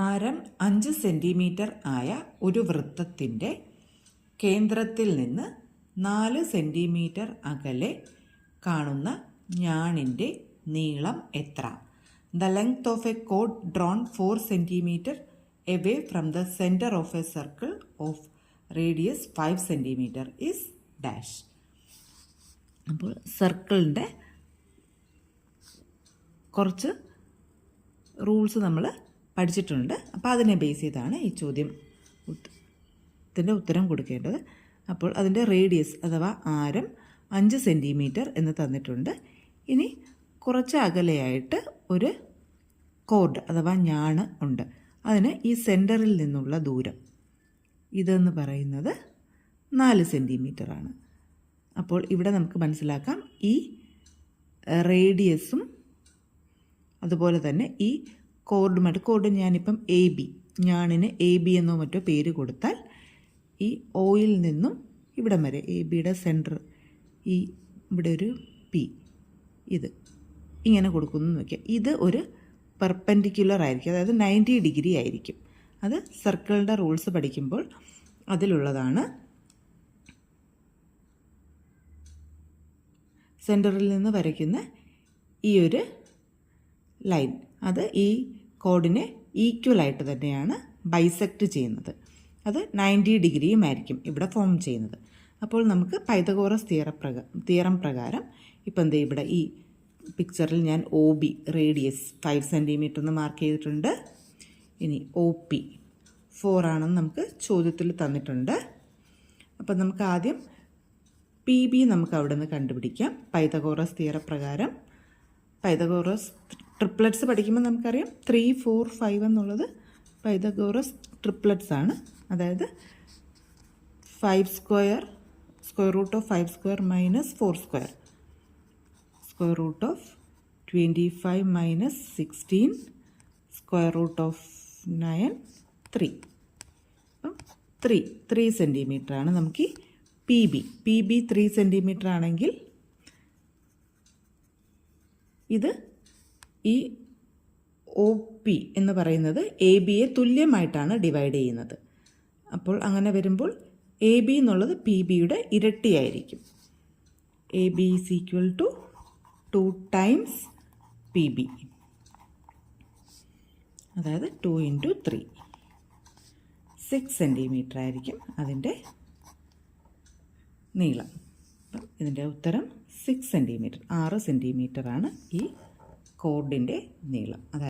ആരം അഞ്ച് സെന്റിമീറ്റർ ആയ ഒരു വൃത്തത്തിന്റെ കേന്ദ്രത്തിൽ നിന്ന് നാല് സെന്റിമീറ്റർ അകലെ കാണുന്ന ഞാണിന്റെ നീളം എത്ര? The length of a code drawn four centimetre away from the centre of a circle of radius five centimetre is dash അപ്പോൾ സർക്കിളിന്റെ കുറച്ച് റൂൾസ് നമ്മൾ പഠിച്ചിട്ടുണ്ട്. അപ്പോൾ അതിനെ ബേസ് ചെയ്താണ് ഈ ചോദ്യം ത്തിന്റെ ഉത്തരം കൊടുക്കേണ്ടത്. അപ്പോൾ അതിന്റെ റേഡിയസ് അഥവാ ആരം അഞ്ച് സെന്റിമീറ്റർ എന്ന് തന്നിട്ടുണ്ട്. ഇനി കുറച്ച് അകലെയായിട്ട് ഒരു കോർഡ് അഥവാ ഞാണ് ഉണ്ട്. അതിന് ഈ സെന്ററിൽ നിന്നുള്ള ദൂരം ഇതെന്ന് പറയുന്നത് നാല് സെന്റിമീറ്ററാണ് അപ്പോൾ ഇവിടെ നമുക്ക് മനസ്സിലാക്കാം. ഈ റേഡിയസും അതുപോലെ തന്നെ ഈ കോർഡുമായിട്ട് കോർഡ് ഞാനിപ്പം എ ബി ഞാണിന് എ ബി എന്നോ മറ്റോ പേര് കൊടുത്താൽ ഈ ഓയിൽ നിന്നും ഇവിടം വരെ എ ബിയുടെ സെന്റർ ഈ ഇവിടെ ഒരു പി ഇത് ഇങ്ങനെ കൊടുക്കുന്നു നോക്കിയാൽ ഇത് ഒരു പെർപ്പൻഡിക്കുലർ ആയിരിക്കും. അതായത് നയന്റി ഡിഗ്രി ആയിരിക്കും. അത് സർക്കിളിന്റെ റൂൾസ് പഠിക്കുമ്പോൾ അതിലുള്ളതാണ്. സെന്ററിൽ നിന്ന് വരയ്ക്കുന്ന ഈ ഒരു ലൈൻ. അത് ഈ കോഡിനെ ഈക്വലായിട്ട് തന്നെയാണ് ബൈസെക്റ്റ് ചെയ്യുന്നത്. അത് നയന്റി ഡിഗ്രിയുമായിരിക്കും ഇവിടെ ഫോം ചെയ്യുന്നത്. അപ്പോൾ നമുക്ക് പൈതകോറസ് തിയറ തിയറം പ്രകാരം ഇപ്പം എന്താ ഇവിടെ ഈ പിക്ചറിൽ ഞാൻ O B radius five centimetre എന്ന് മാർക്ക് ചെയ്തിട്ടുണ്ട്. ഇനി ഒ പി ഫോർ ആണെന്ന് നമുക്ക് ചോദ്യത്തിൽ തന്നിട്ടുണ്ട്. അപ്പം നമുക്ക് ആദ്യം പി ബി നമുക്ക് അവിടെ നിന്ന് കണ്ടുപിടിക്കാം. പൈതകോറസ് തിയറ പ്രകാരം. പൈതകോറസ് ട്രിപ്ലറ്റ്സ് പഠിക്കുമ്പോൾ നമുക്കറിയാം ത്രീ ഫോർ ഫൈവ് എന്നുള്ളത് പൈതഗോറസ് ട്രിപ്ലറ്റ്സ് ആണ്. അതായത് five square square root of five square minus four square square root of twenty five minus sixteen square root of nine three അപ്പം ത്രീ ത്രീ സെന്റിമീറ്റർ ആണ് നമുക്ക് P B P B three centimetre ആണെങ്കിൽ ഇത് ഈ O P എന്ന് പറയുന്നത് A ബിയെ തുല്യമായിട്ടാണ് divide ചെയ്യുന്നത്. അപ്പോൾ അങ്ങനെ വരുമ്പോൾ എ ബി എന്നുള്ളത് പി ബിയുടെ ഇരട്ടിയായിരിക്കും. A B is equal to two times P B അതായത് two into three six centimetre ആയിരിക്കും അതിന്റെ നീളം. അപ്പം ഇതിന്റെ ഉത്തരം സിക്സ് സെന്റിമീറ്റർ ആറ് സെന്റിമീറ്ററാണ് ഈ കോഡിന്റെ നീളം. അതായത്